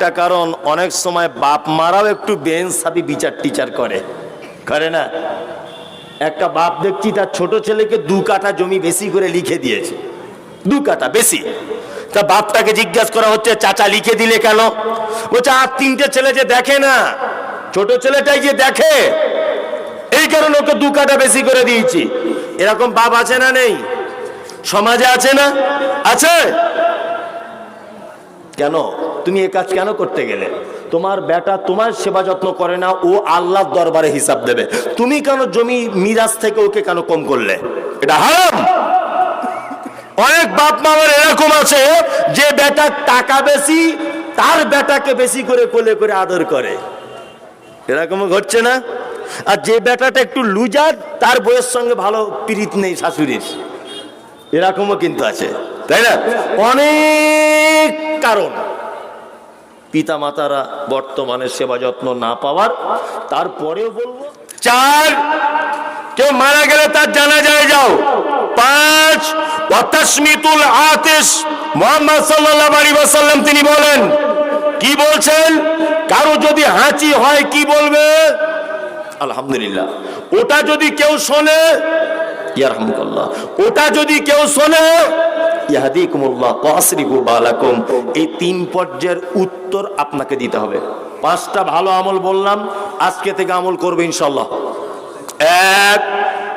আরেকটা কারণ, অনেক সময় বাপ মারাও একটু বেঞ্চাবি বিচার টিচার করে। করে না? একটা বাপ দেখছি তার ছোট ছেলেকে দু কাঠা জমি বেশি করে লিখে দিয়েছে। দু কাঠা বেশি। তা বাপটাকে জিজ্ঞাসা করা হচ্ছে, চাচা, লিখে দিলে কেন? বলছে, আর তিনটে ছেলে যে দেখে না, ছোট ছেলেটাই যে দেখে, এই কারণে ওকে দু কাঠা বেশি করে দিয়েছি। এরকম বাপ আছে না নেই? সমাজে আছে না? আছে? কেন? তুমি এ কাজ কেন করতে গেলে? তোমার বেটা তোমার সেবা যত্ন করে না, ও আল্লাহর দরবারে হিসাব দেবে। তুমি কেন জমি মিরাজ থেকে ওকে কেন কম করলে? এটা হারাম! অনেক বাপ মামার এরকম আছে, যে বেটা টাকা বেশি, তার বেটাকে বেশি করে কোলে করে আদর করে। এরকমও ঘটছে না? আর যে বেটাটা একটু লুজার, তার বইয়ের সঙ্গে ভালো পীড়িত নেই শাশুড়ির। এরকমও কিন্তু আছে, তাই না? অনেক কারণ। পিতা মাতারা বর্তমানে সেবা যত্ন না পাওয়ার তারপরেও বলব চার কেউ মারা গেলে তার জানা যায় যাও। পাঁচ ওয়াতাসমিতুল আতিশ মোহাম্মদ সাল্লাল্লাহু আলাইহি ওয়াসাল্লাম তিনি বলেন কি বলছেন? কারও যদি হাঁচি হয় কি বলবে? আলহামদুলিল্লাহ। ওটা যদি কেউ শোনে ওটা যদি কেউ শোনে, ইয়াহদিকুমুল্লাহ কাসরিফু বালাকুম। এই তিন পর্যায়ের উত্তর আপনাকে দিতে হবে। পাঁচটা ভালো আমল বললাম, আজকে থেকে আমল করবে ইনশাল্লাহ এক,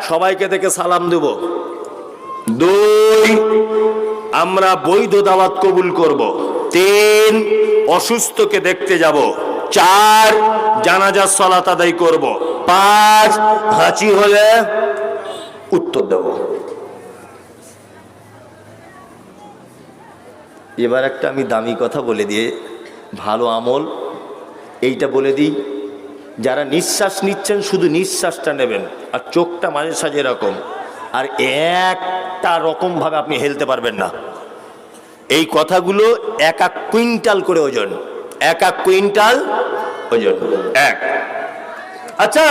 সবাইকে থেকে সালাম দেব। দুই, আমরা বৈধ দাওয়াত কবুল করব। তিন, অসুস্থকে দেখতে যাব। চার, জানাজার সলাত আদায় করব। পাঁচ হাঁচি হলে উত্তর দেব। এবার একটা আমি দামি কথা বলে দিয়ে, ভালো আমল, এইটা বলে দিই, যারা নিঃশ্বাস নিচ্ছেন শুধু নিঃশ্বাসটা নেবেন, আর চোখটা মাঝে সাঝে এরকম, আর একটা রকমভাবে আপনি হেলতে পারবেন না। এই কথাগুলো এক এক কুইন্টাল করে ওজন, এক এক কুইন্টাল ওজন, এক। আচ্ছা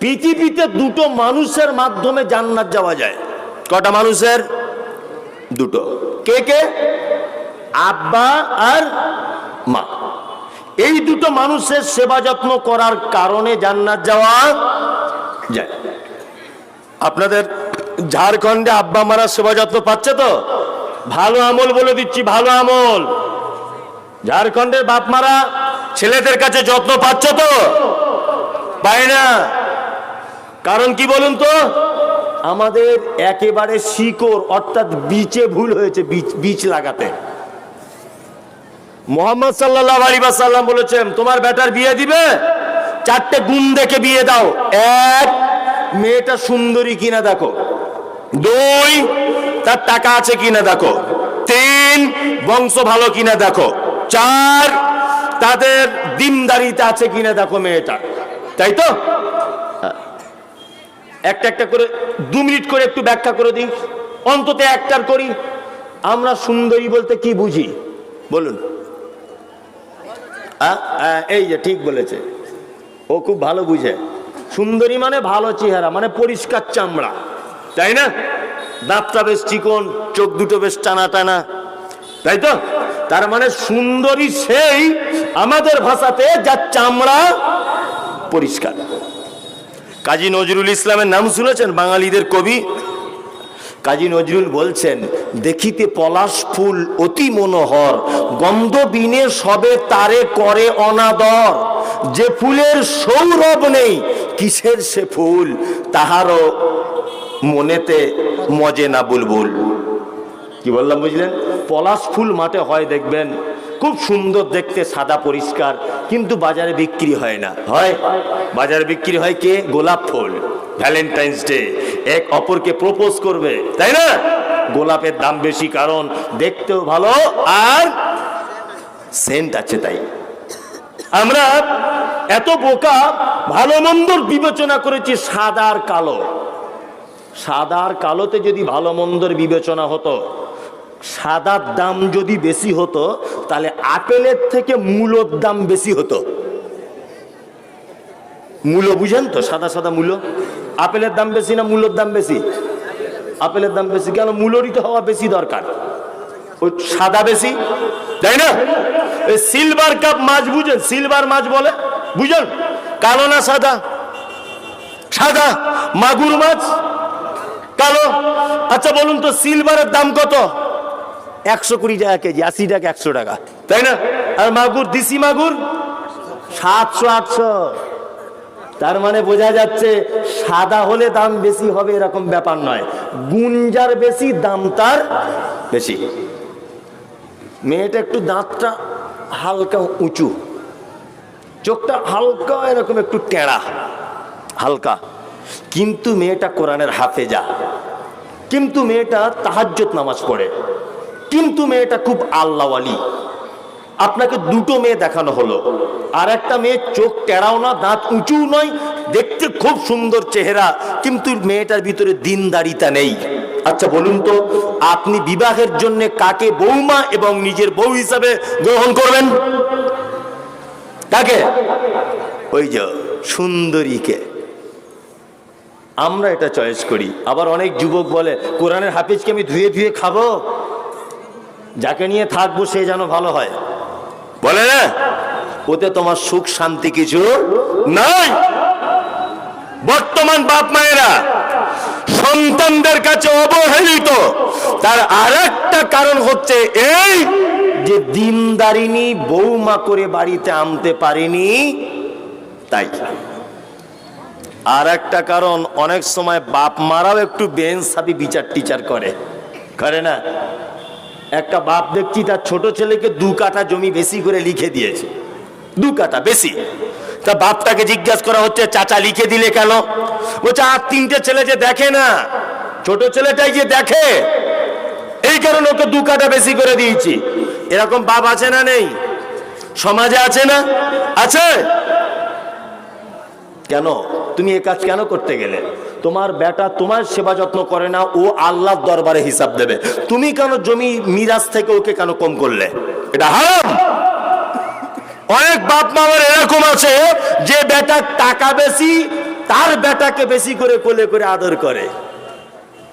পৃথিবীতে দুটো মানুষের মাধ্যমে জান্নাত যাওয়া যায়। কটা মানুষের? দুটো। কে কে? আব্বা আর মা। এই দুটো মানুষের সেবা যত্ন করার কারণে জান্নাত যাওয়া যায়। আপনাদের ঝাড়খণ্ডে আব্বা মারা সেবা যত্ন পাচ্ছে তো? ভালো আমল বলে দিচ্ছি, ভালো আমল। ঝাড়খণ্ডের বাপ মারা ছেলেদের কাছে যত্ন পাচ্ছ তো? পায় না। কারণ কি বলুন তো? আমাদের একেবারে শিকড়, অর্থাৎ বিচে ভুল হয়েছে বীজ বীজ লাগাতে। মোহাম্মদ সাল্লাহ আলী সাল্লাম বলেছেন, তোমার বেটার বিয়ে দিবে? চারটে গুণ দেখে বিয়ে দাও। এক, মেয়েটা সুন্দরী কিনা দেখো। দুই, তার টাকা আছে কিনা দেখো। তিন, বংশ ভালো কিনা দেখো। চার, তাদের দিনদারিতে আছে কিনা দেখো মেয়েটা। তাই তো? একটা একটা করে দু মিনিট করে একটু ব্যাখ্যা করে দিই। অন্তত একটার করি। আমরা সুন্দরী বলতে কি বুঝি? বলুন। এই যে ঠিক বলেছে। ও খুব ভালো বুঝে। সুন্দরী মানে ভালো চেহারা মানে পরিষ্কার চামড়া। তাই না? দাঁতটা বেশ চিকন, চোখ দুটো বেশ টানা টানা। তাই তো? তার মানে সুন্দরী সেই আমাদের ভাষাতে যার চামড়া পরিষ্কার। কাজী নজরুল ইসলামের নাম শুনেছেন বাঙালিদের কবি? কাজী নজরুল বলছেন, দেখিতে পলাশ ফুল অতি মনোহর, গন্ধ বিনে সবে তারে করে অনাদর। যে ফুলের সৌরভ নেই, কিসের সে ফুল? তাহারও মনেতে মজে না বুলবুল। কি বললাম বুঝলেন? পলাশ ফুল মাঠে হয়, দেখবেন। খুব সুন্দর দেখতে, সাদা পরিষ্কার, কিন্তু বাজারে বিক্রি হয় না। হয়? বাজারে বিক্রি হয় কে? গোলাপ ফুল। ভ্যালেন্টাইন্স ডে এক অপরকে প্রপোজ করবে, তাই না? গোলাপের দাম বেশি, কারণ দেখতেও ভালো আর সেন্ট আছে তাই। আমরা এত বোকা, ভালো মন্দর বিবেচনা করেছি সাদা আর কালো। সাদা আর কালোতে যদি ভালো মন্দর বিবেচনা হতো সাদার দাম যদি বেশি হতো, তাহলে আপেলের থেকে মূলোর দাম বেশি হতো। মূলো বুঝেন তো, সাদা সাদা মূলো। আপেলের দাম বেশি না মূলোর দাম বেশি? আপেলের দাম বেশি কেন? মূলোরই তো হওয়া বেশি দরকার। ওই সাদা বেশি? তাই না? এই সিলভার কাপ মাছ বুঝেন? সিলভার মাছ বলে? বুঝেন? কালো না সাদা? সাদা? মাগুর মাছ? কালো? আচ্ছা বলুন তো সিলভারের দাম কত? একশো কুড়ি টাকা কেজি আশি টাকা একশো টাকা। তাই না? আর মাগুর দিশি মাগুর? সাতশো আটশো। তার মানে বোঝা যাচ্ছে সাদা হলে দাম বেশি হবে এরকম ব্যাপার নয়। গুঞ্জার বেশি দাম তার বেশি। মেয়েটা একটু দাঁতটা হালকা উঁচু। চোখটা হালকা এরকম একটু টেঁড়া। হালকা। কিন্তু মেয়েটা কোরআনের হাফেজা। কিন্তু মেয়েটা তাহাজ্জত নামাজ পড়ে। কিন্তু মেয়েটা খুব আল্লাহওয়ালি। আপনাকে দুটো মেয়ে দেখানো হলো। আর একটা মেয়ে চোখ টেরাও না, দাঁত উঁচু নয়, দেখতে খুব সুন্দর চেহারা, কিন্তু মেয়েটার ভিতরে দিনদারিতা নেই। আচ্ছা বলুন তো, আপনি বিবাহের জন্য কাকে বৌমা এবং নিজের বউ হিসাবে গ্রহণ করবেন? কাকে? ওই যে সুন্দরীকে। আমরা এটা চয়েস করি। আবার অনেক যুবক বলে, কোরআনের হাফিজকে আমি ধুয়ে ধুয়ে খাব? যাকে নিয়ে থাকব সে যেন ভালো হয়। বলে না? ওতে তোমার সুখ শান্তি কিছু নাই। বর্তমান বাপ মায়েরা সন্তানদের কাছে অবহেলিত। তার আর কারণ হচ্ছে এই যে দিনদারিনী বৌমা করে বাড়িতে আনতে পারেনি, তাই। আর একটা কারণ, অনেক সময় বাপ মারাও একটু বেঞ্চাবি বিচার টিচার করে। করে না? একটা বাপ দেখছি তার ছোট ছেলেকে দু কাঠা জমি বেশি করে লিখে দিয়েছে। দু কাঠা বেশি। তা বাপটাকে জিজ্ঞাসা করা হচ্ছে, চাচা, লিখে দিলে কেন? বলছে, আর তিনটে ছেলে যে দেখে না, ছোট ছেলেটাই যে দেখে, এই কারণে ওকে দু কাঠা বেশি করে দিয়েছি। এরকম বাপ আছে না নেই? সমাজে আছে না? আছে? কেন? তুমি এ কাজ কেন করতে গেলে? তোমার বেটা তোমার সেবা যত্ন করে না, ও আল্লাহর দরবারে হিসাব দেবে। তুমি কেন জমি মিরাজ থেকে ওকে কেন কম করলে? এটা হারাম। অনেক বাপ মামার এরকম আছে, যে বেটা টাকা বেশি, তার বেটাকে বেশি করে কোলে করে আদর করে।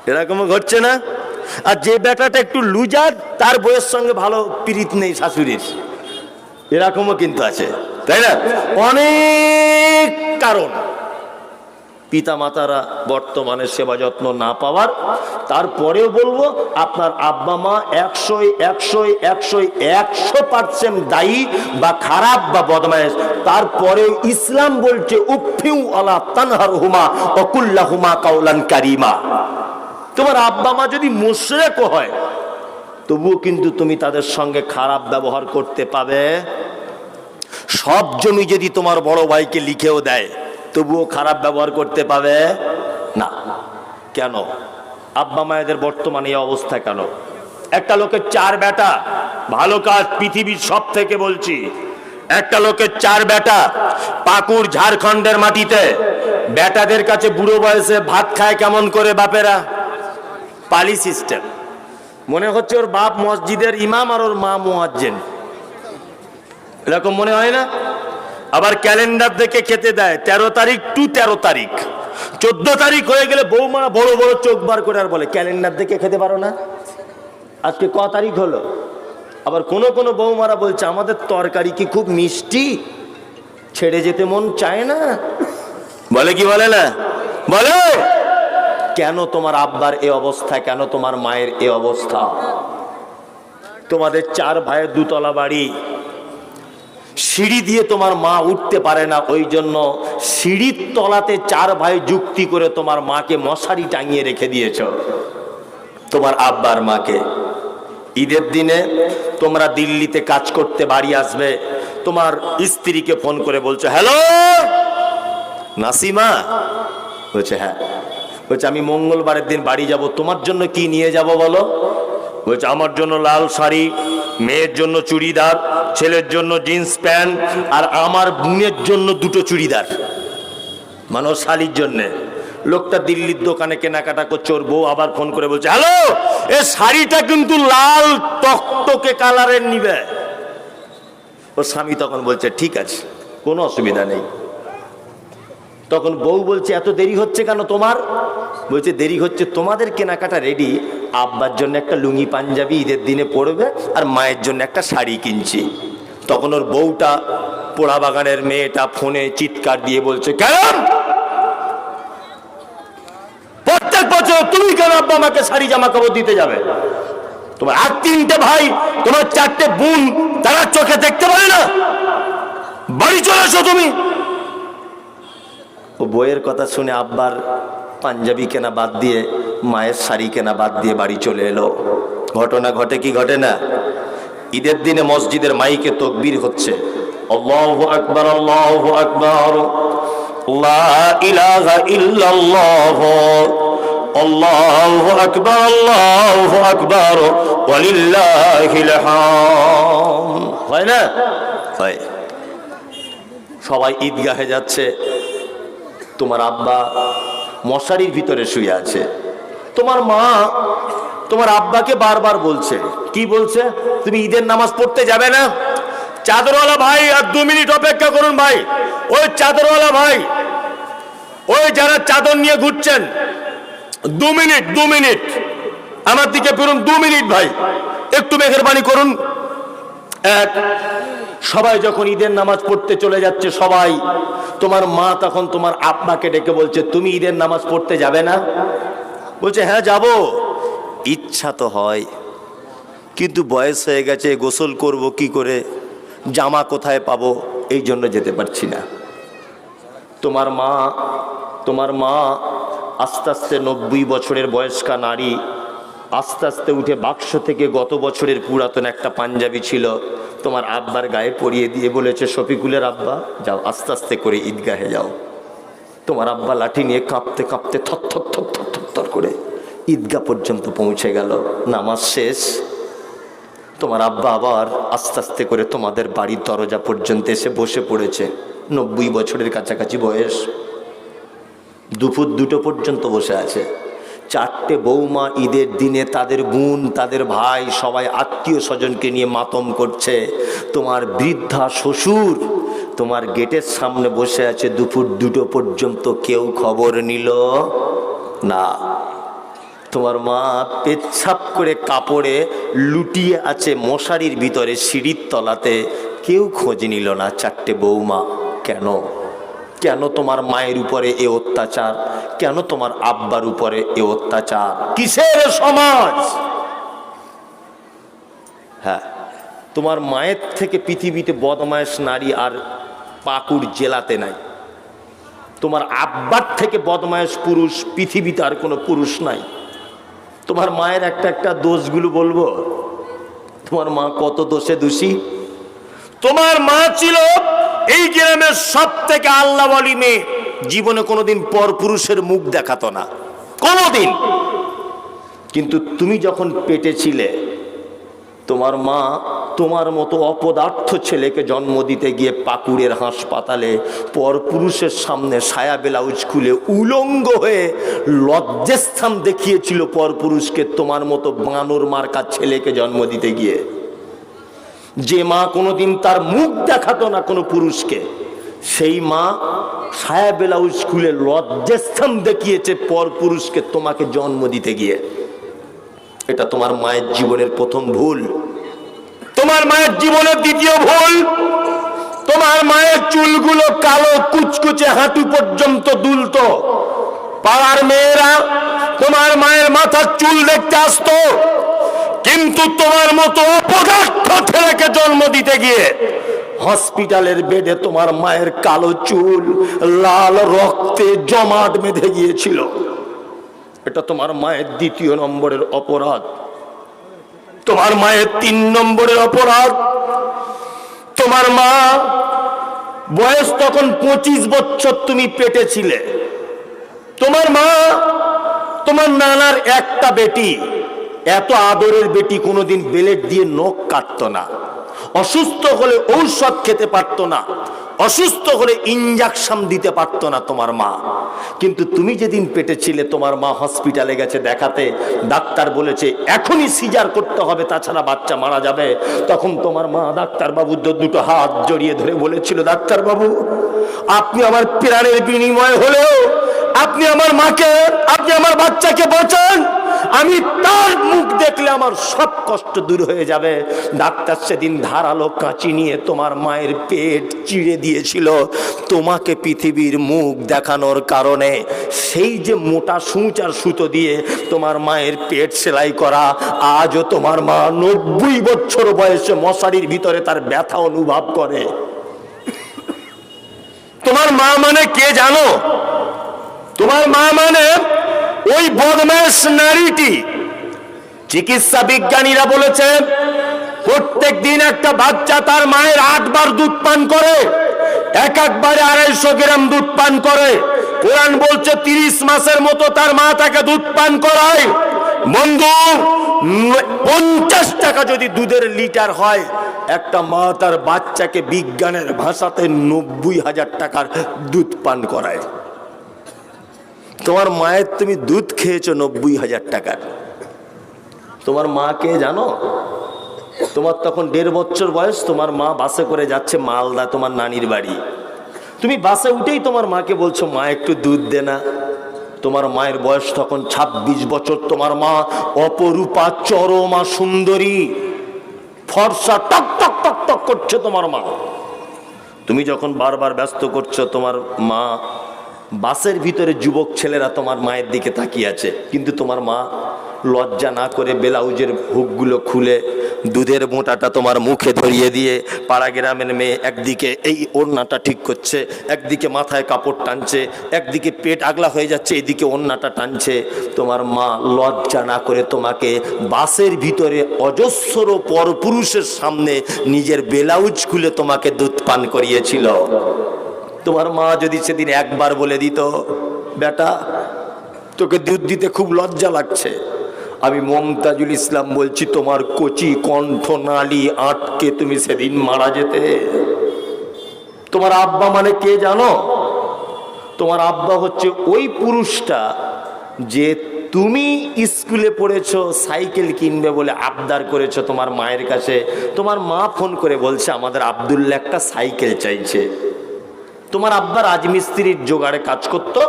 এরকমও ঘটছে না? আর যে বেটাটা একটু লুজার, তার বইয়ের সঙ্গে ভালো পিরিত নেই শাশুড়ির। এরকমও কিন্তু আছে, তাই না? অনেক কারণ। পিতা মাতারা বর্তমানে সেবা যত্ন না পাওয়ার, তারপরেও বলব, আপনার আব্বা মা একশোই একশোই একশোই একশো পার্সেন্ট দায়ী বা খারাপ বা বদমায়েশ। তারপরে ইসলাম বলছে, উফিউ আলা তানহার হুমা অকুল্লা হুমা কাউলান কারিমা। তোমার আব্বা মা যদি মুশরেকও হয়, তবুও কিন্তু তুমি তাদের সঙ্গে খারাপ ব্যবহার করতে পাবে। সব জমি যদি তোমার বড় ভাইকে লিখেও দেয় তবুও খারাপ ব্যবহার করতে পাবে না। কেন? আব্বা মায়েদের বর্তমানে এই অবস্থা কেন? একটা লোকের চার বেটা, ভালো কাজ পৃথিবীর সব থেকে বলছি। একটা লোকের চার বেটা পাকুর ঝাড়খণ্ডের মাটিতে, বেটাদের কাছে বুড়ো বয়সে ভাত খায় কেমন করে বাপেরা? পালি সিস্টেম। মনে হচ্ছে ওর বাপ মসজিদের ইমাম আর ওর মা মুয়াজ্জেন। এরকম মনে হয় না? আবার ক্যালেন্ডার দেখে খেতে দেয়। তেরো তারিখ টু তেরো তারিখ। চোদ্দ তারিখ হয়ে গেলে বৌমা বড় বড় চোখ বার করে আর বলে, ক্যালেন্ডার দেখে খেতে পারো না? আজকে ক তারিখ হলো? আবার কোনো কোনো বৌমারা বলছে, আমাদের তরকারি কি খুব মিষ্টি? ছেড়ে যেতে মন চায় না? বলে কি বলে না? বলো, কেন তোমার আব্বার এ অবস্থা? কেন তোমার মায়ের এ অবস্থা? তোমাদের চার ভাইয়ের দুতলা বাড়ি। সিঁড়ি দিয়ে তোমার মা উঠতে পারে না। ওই জন্য সিঁড়ির তলাতে চার ভাই যুক্তি করে তোমার মাকে মশারি টাঙিয়ে রেখে দিয়েছ। তোমার আব্বার মাকে। ঈদের দিনে তোমরা দিল্লিতে কাজ করতে বাড়ি আসবে। তোমার স্ত্রীকে ফোন করে বলছো, হ্যালো, নাসিমা? বলছে হ্যাঁ। বলছে, আমি মঙ্গলবারের দিন বাড়ি যাব। তোমার জন্য কি নিয়ে যাব বলো? বলছে, আমার জন্য লাল শাড়ি, মেয়ের জন্য চুড়িদার ছেলের জন্য জিন্স প্যান্ট আর আমার বোনের জন্য দুটো চুড়িদার। মানে ওর শালির জন্যে। লোকটা দিল্লির দোকানে কেনাকাটা করছে, ওর বউ আবার ফোন করে বলছে, হ্যালো, এ শাড়িটা কিন্তু লাল টকটকে কালারের নিবে। ওর স্বামী তখন বলছে, ঠিক আছে, কোনো অসুবিধা নেই। তখন বউ বলছে, এত দেরি হচ্ছে কেন তোমার? বলছে, দেরি হচ্ছে তোমাদের কেনাকাটা রেডি আব্বার জন্য একটা লুঙ্গি পাঞ্জাবি, ঈদের দিনে পরবে আর মায়ের জন্য একটা শাড়ি কিনছি। তখন ওর বউটা পোড়া বাগানের মেয়েটা ফোনে চিৎকার দিয়ে বলছে কেন প্রত্যেক বছর তুমি কেন আব্বা আমাকে শাড়ি জামা কাপড় দিতে যাবে? তোমার আর তিনটে ভাই, তোমার চারটে বোন, তারা চোখে দেখতে পারে না। বাড়ি চলে আসো তুমি। ও বইয়ের কথা শুনে আব্বার পাঞ্জাবি কেনা বাদ দিয়ে মায়ের শাড়ি কেনা বাদ দিয়ে বাড়ি চলে এলো। ঘটনা ঘটে কি ঘটে না? ঈদের দিনে মসজিদের মাইকে তকবির হচ্ছে। আল্লাহু হয় না? হয়। সবাই ঈদগাহে যাচ্ছে। তোমার আব্বা মশারির ভিতরে শুয়ে আছে। তোমার মা তোমার আব্বাকে বারবার বলছে। কি বলছে? তুমি ঈদের নামাজ পড়তে যাবে না? চাদরওয়ালা ভাই, আর দু মিনিট অপেক্ষা করুন ভাই। ওই চাদরওয়ালা ভাই, ওই যারা চাদর নিয়ে ঘুরছেন, দু মিনিট দু মিনিট। আমার দিকে ফিরুন, দু মিনিট ভাই। একটু মেহরবানি করুন। এক, সবাই যখন ঈদের নামাজ পড়তে চলে যাচ্ছে সবাই, তোমার মা তখন তোমার আব্বাকে ডেকে বলছে, তুমি ঈদের নামাজ পড়তে যাবে না? বলছে হ্যাঁ যাব। ইচ্ছা তো হয়, কিন্তু বয়স হয়ে গেছে, গোসল করব কি করে, জামা কোথায় পাবো, এই জন্য যেতে পারছি না। তোমার মা তোমার মা আস্তে আস্তে নব্বই বছরের বয়স্কা নারী, আস্তে আস্তে উঠে বাক্স থেকে গত বছরের পুরাতন একটা পাঞ্জাবি ছিল, তোমার আব্বার গায়ে পরিয়ে দিয়ে বলেছে, শফিকুলের আব্বা, যাও, আস্তে আস্তে করে ঈদগাহে যাও। তোমার আব্বা লাঠি নিয়ে কাঁপতে কাঁপতে থর থর থর থর থর করে, ঈদগাহ পর্যন্ত পৌঁছে গেল, নামাজ শেষ। তোমার আব্বা আবার আস্তে আস্তে করে তোমাদের বাড়ির দরজা পর্যন্ত এসে বসে পড়েছে, নব্বই বছরের কাছাকাছি বয়স। দুপুর দুটো পর্যন্ত বসে আছে। চারটে বৌমা ঈদের দিনে তাদের বোন, তাদের ভাই, সবাই আত্মীয় স্বজনকে নিয়ে মাতম করছে। তোমার বৃদ্ধা শ্বশুর, তোমার গেটের সামনে বসে আছে দুপুর দুটো পর্যন্ত কেউ খবর নিল। না। তোমার মা পেচ্ছাপ করে কাপড়ে লুটিয়ে আছে মশারির ভিতরে সিঁড়ির তলাতে। কেউ খোঁজ নিল না চারটে বৌমা। কেন? কেন তোমার মায়ের উপরে এ অত্যাচার? কেন তোমার আব্বার উপরে এ অত্যাচার? কিসের সমাজ? হ্যাঁ তোমার মায়ের থেকে পৃথিবীতে বদমায়েশ নারী আর পাকুর জেলাতে নাই। তোমার আব্বার থেকে বদমায়েশ পুরুষ, পৃথিবীতে আর কোনো পুরুষ নাই। তোমার মায়ের একটা একটা দোষগুলো বলব? তোমার মা কত দোষে দোষী? তোমার মা ছিল এই গ্রামের সব থেকে আল্লাহ বলি মেয়ে। জীবনে কোনোদিন পর পুরুষের মুখ দেখাতো না। কোনোদিন। কিন্তু তুমি যখন পেটে ছিলে তোমার মা তোমার মতো অপদার্থ ছেলেকে জন্ম দিতে গিয়ে পাকুড়ের হাসপাতালে, পরপুরুষের সামনে সায়া ব্লাউজ খুলে উলঙ্গ হয়ে লজ্জাস্থান দেখিয়েছিল পরপুরুষকে তোমার মতো বানর মার্কা ছেলেকে জন্ম দিতে গিয়ে। যে মা কোনোদিন তার মুখ দেখাতো না কোনো পুরুষকে, সেই মা সায়া ব্লাউজ খুলে লজ্জাস্থান দেখিয়েছে পর পুরুষকে তোমাকে জন্ম দিতে গিয়ে। এটা তোমার মায়ের জীবনের প্রথম ভুল। তোমার মায়ের জীবনের দ্বিতীয় ভুল। তোমার মায়ের চুলগুলো কালো কুচকুচে হাঁটু পর্যন্ত দুলতো। পাড়ার মেয়েরা তোমার মায়ের মাথার চুল দেখতে আসতো। কিন্তু তোমার মতো অপদার্থ ছেলেকে জন্ম দিতে গিয়ে হসপিটালের বেডে তোমার মায়ের কালো চুল, লাল রক্তে জমাট বেঁধে গিয়েছিল। এটা তোমার মায়ের দ্বিতীয় নম্বরের অপরাধ। তোমার মায়ের তিন নম্বরের অপরাধ। তোমার মা বয়স তখন পঁচিশ বছর তুমি পেটে ছিলে। তোমার মা, তোমার নানার একটা বেটি। এত আদরের বেটি কোনোদিন বেলেট দিয়ে নখ কাটতো না। অসুস্থ হলে ঔষধ খেতে পারতো না। অসুস্থ হলে ইঞ্জেকশন দিতে পারতো না তোমার মা। কিন্তু তুমি যেদিন পেটে ছিলে, তোমার মা হসপিটালে গেছে দেখাতে। ডাক্তার বলেছে, এখনই সিজার করতে হবে, তাছাড়া বাচ্চা মারা যাবে। তখন তোমার মা ডাক্তার বাবু দুটো হাত জড়িয়ে ধরে বলেছিল ডাক্তার বাবু আপনি আমার প্রাণের বিনিময় হলেও আপনি আমার মাকে, আপনি আমার বাচ্চাকে বাঁচান। আমি তার মুখ দেখলে আমার সব কষ্ট দূর হয়ে যাবে। ডাক্তার সেদিন ধারালো কাঁচি নিয়ে তোমার মায়ের পেট চিড়ে দিয়েছিল। তোমাকে পৃথিবীর মুখ দেখানোর কারণে সেই যে মোটা সূচ আর সুতো দিয়ে তোমার মায়ের পেট সেলাই করা, আজও তোমার মা নব্বই বছর বয়সে মশারির ভিতরে তার ব্যথা অনুভব করে। তোমার মা মানে কে জানো? তোমার মা মানে ওই বদমাস নারীটি। চিকিৎসা বিজ্ঞানীরা বলেছে, প্রত্যেক দিন একটা বাচ্চা তার মায়ের আটবার দুধ পান করে, এক একবারে আড়াইশো গ্রাম দুধ পান করে। কোরআন বলছে, তিরিশ মাসের মতো তার মা তাকে দুধ পান করায়। বন্ধু পঞ্চাশ টাকা যদি দুধের লিটার হয়, একটা মা তার বাচ্চাকে বিজ্ঞানের ভাষাতে নব্বই হাজার টাকার দুধ পান করায়। তোমার মায়ের তুমি দুধ খেয়েছো নব্বই হাজার টাকার। তোমার মা কে জানো? তোমার তখন দেড় বছর বয়স, তোমার মা বাসে করে যাচ্ছে মালদা, তোমার নানির বাড়ি। তুমি বাসে উঠেই তোমার মাকে বলছো, মা, একটু দুধ দে না। তোমার মায়ের বয়স তখন ২৬ বছর, তোমার মা অপরূপা, চরমা সুন্দরী। ফর্সা টক টক টক টক করছে তোমার মা। তুমি যখন বারবার ব্যস্ত করছ, তোমার মা বাসের ভিতরে যুবক ছেলেরা তোমার মায়ের দিকে তাকিয়ে আছে। কিন্তু তোমার মা লজ্জা না করে ব্লাউজের হুকগুলো খুলে দুধের মোটাটা তোমার মুখে ধরিয়ে দিয়ে পাড়া গ্রামের মেয়ে একদিকে এই ওড়নাটা ঠিক করছে, একদিকে মাথায় কাপড় টানছে, একদিকে পেট আগলা হয়ে যাচ্ছে, এদিকে ওড়নাটা টানছে। তোমার মা লজ্জা না করে তোমাকে বাসের ভিতরে অজস্র পরপুরুষের সামনে নিজের ব্লাউজ খুলে তোমাকে দুধ পান করিয়েছিল। তোমার মা যদি সেদিন একবার বলে দিত, বেটা, তোকে দুধ দিতে খুব লজ্জা লাগছে। আমি মমতাজুল ইসলাম বলছি, তোমার কচি কণ্ঠ নালী আটকে তুমি সেদিন মারা যেতে। তোমার আব্বা মানে কে জানো? তোমার আব্বা হচ্ছে ওই পুরুষটা যে তুমি স্কুলে পড়েছো, সাইকেল কিনবে বলে আবদার করেছ তোমার মায়ের কাছে। তোমার মা ফোন করে বলছে, আমাদের আবদুল্লা একটা সাইকেল চাইছে। তোমার আব্বা রাজমিস্ত্রির জোগাড়ে কাজ করতো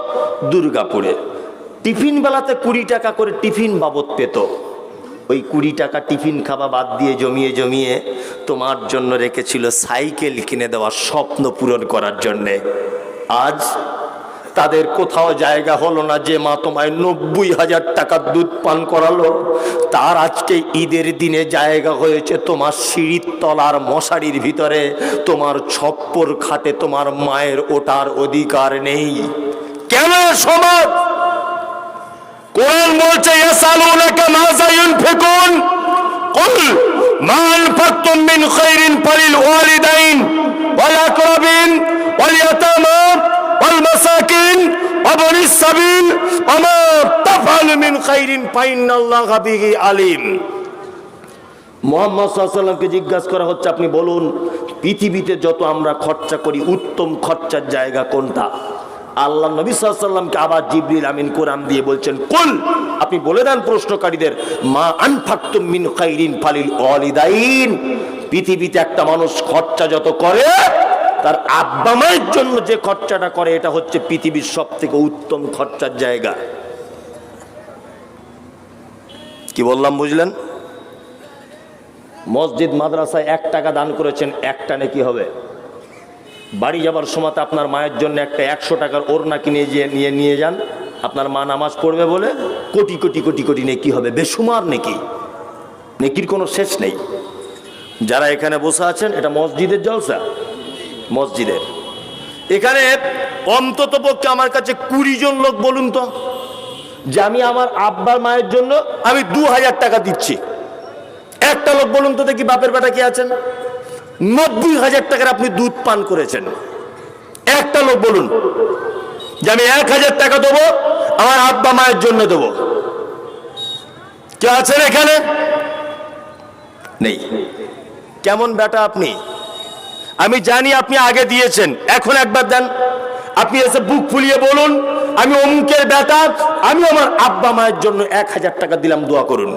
দুর্গাপুরে। টিফিন বেলাতে কুড়ি টাকা করে টিফিন বাবদ পেত। ওই কুড়ি টাকা টিফিন খাওয়া বাদ দিয়ে জমিয়ে জমিয়ে তোমার জন্য রেখেছিল সাইকেল কিনে দেওয়ার স্বপ্ন পূরণ করার জন্যে। আজ তাদের কোথাও জায়গা হলো না, যে মা তোমায় নব্বই হাজার টাকার দুধ পান করালো। তার আজকে ঈদের দিনে জায়গা হয়েছে তোমার সিঁড়ির তলার মশারির ভিতরে। তোমার ছপ্পর খাটে তোমার মায়ের ওটার অধিকার নেই। কেন সমাজ? কোরআন বলছে, ইয়াসালুনাকা মাযা ইউনফিকুন ওয়াল মাসাকিন وابن السبيل وما تفعل من خير فإن الله به عليم মোহাম্মদ সাল্লামকে জিজ্ঞাসা করা হচ্ছে আপনি বলুন পৃথিবীতে যত আমরা খরচা করি উত্তম খরচার জায়গা কোনটা আল্লাহ নবী সাল্লামকে আবার জিবরিল আমিন কোরআন দিয়ে বলছেন কুল আপনি বলে দেন প্রশ্নকারীদের মা আনফাক্তুম মিন খাইরিন ফালিল ওয়ালিদাইন পৃথিবীতে একটা মানুষ খরচা যত করে তার আব্বা মায়ের জন্য যে খরচাটা করে, এটা হচ্ছে পৃথিবীর সব থেকে উত্তম খরচার জায়গা। কি বললাম বুঝলেন? মসজিদ, মাদ্রাসায় এক টাকা দান করেছেন, একটা নাকি হবে। বাড়ি যাবার সময় আপনার মায়ের জন্য একটা একশো টাকার ওড়না কিনে যে নিয়ে নিয়ে যান। আপনার মা নামাজ পড়বে বলে কোটি কোটি কোটি কোটি নেকি হবে বেসুমার নেকি। নেকির কোনো শেষ নেই। যারা এখানে বসে আছেন, এটা মসজিদের জলসা। মসজিদের। এখানে অন্তত পক্ষে আমার কাছে কুড়ি জন লোক বলুন তো, যে আমি আমার আব্বার মায়ের জন্য আমি দু হাজার টাকা দিচ্ছি। একটা লোক বলুন তো দেখি বাপের বেটা কি আছেন? নব্বই হাজার টাকার আপনি দুধ পান করেছেন। একটা লোক বলুন, যে আমি এক হাজার টাকা দেবো, আমার আব্বা মায়ের জন্য দেবো। কে আছেন এখানে? নেই। কেমন বেটা আপনি? আমি জানি আপনি আগে দিয়েছেন, এখন একবার দেন। আপনি এসে বুক ফুলিয়ে বলুন, আমি অমুকের বেটা, আমি আমার আব্বা মায়ের জন্য এক হাজার টাকা দিলাম, দোয়া করুন।